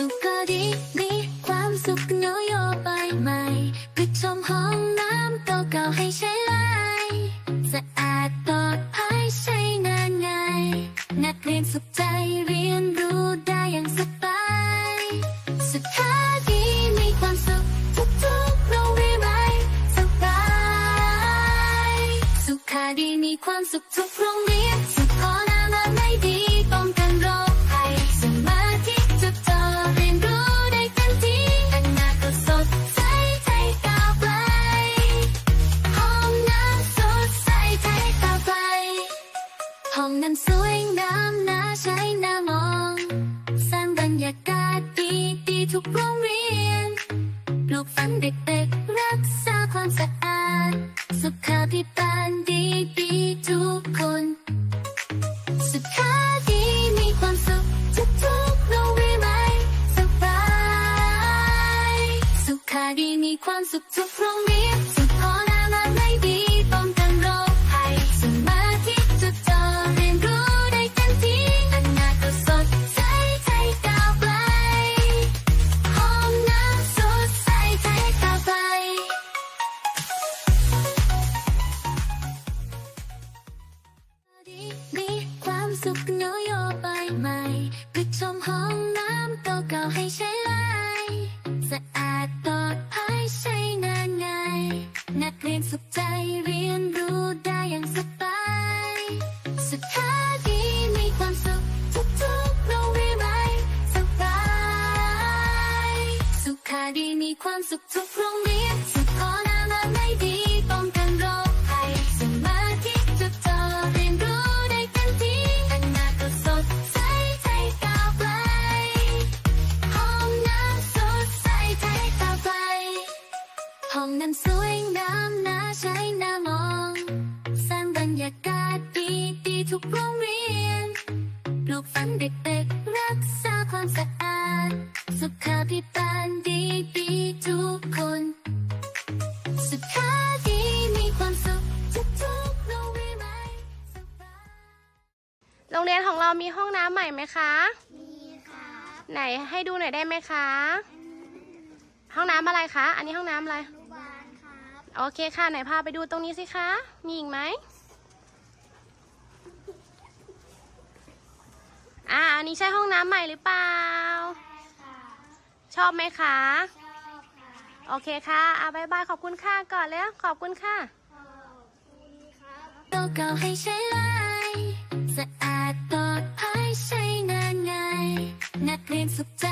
สุขก็ดีมีความสุขนโยบายใหม่ปิดชมห้องน้ำเก่าๆให้ใช้ไลยสะอาดปลอดภัยใช้งานง่ายนักเรียนสุขใจเรียนรู้ได้อย่างสบายสุขาดีมีความสุขทุกๆโรงเรียนไร้สบายสุขาดีมีความสุขทุกโรงเรียน ความสะอาดสุขาพิบาลดีดีทุกคน สุขาดีมีความสุขทุกๆโรงเรียนไหมสบาย สุขาดีมีความสุขทุกโรงเรียน สุขนโยบายใหม่ปิดชมห้องน้ำเก่าๆให้ใช้ไลยสะอาดปลอดภัยใช้งานง่ายนักเรียนสุขใจเรียนรู้ได้อย่างสบายสุขาดีมีความสุขทุกๆโรงเรียนไร้สบายสุขาดีมีความสุขทุกโรงเรียน ห้องนั้นสวยงามน่าใช้น่ามองสร้างบรรยากาศดีดีๆทุกโรงเรียนปลูกฝันเด็กๆรักษาความสะอาด สุขาพิบาลดีดีๆทุกคน สุขาดีมีความสุขทุกๆโรงเรียนไหมสบายโรงเรียนของเรามีห้องน้ำใหม่ไหมคะ มีค่ะไหนให้ดูหน่อยได้ไหมคะ ห้องน้ำอะไรคะ อันนี้ห้องน้ำอะไร โอเคค่ะ ไหนพาไปดูตรงนี้สิคะ มีอีกไหมอ่าอันนี้ใช่ห้องน้ำใหม่หรือเปล่า ชอบไหมคะ โอเคค่ะอ่าบายบายขอบคุณค่ะก่อนแล้วขอบคุณค่ะเก่าๆให้ใช้ไลยสะอาดปลอดภัยใช้งานง่าย นักเรียนสุขใจ